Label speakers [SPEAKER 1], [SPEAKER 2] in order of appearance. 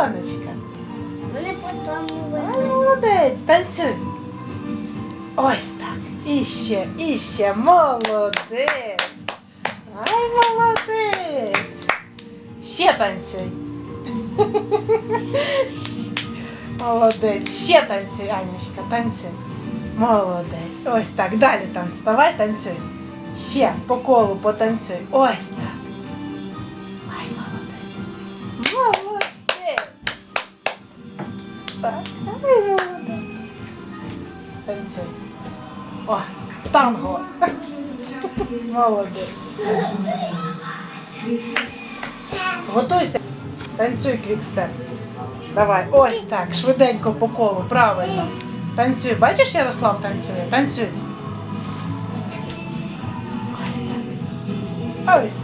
[SPEAKER 1] сонечка.
[SPEAKER 2] Вони потім
[SPEAKER 1] Ай, молодець, танцюй. Ось так. Іще, іще, молодець. Ай, молодець. Ще танцюй. Молодець. Ще танцюй, Анечка, танцюй. Молодець. Ось так. Далі там вставай, танцюй. Ще по колу потанцюй. Ось так. Молодець. Танцюй. О, танго. Молодець. Готуйся. Танцюй квікстеп. Давай, ось так, швиденько по колу, правильно. Танцюй. Бачиш, Ярослав танцює? Танцюй. Ось так. Ось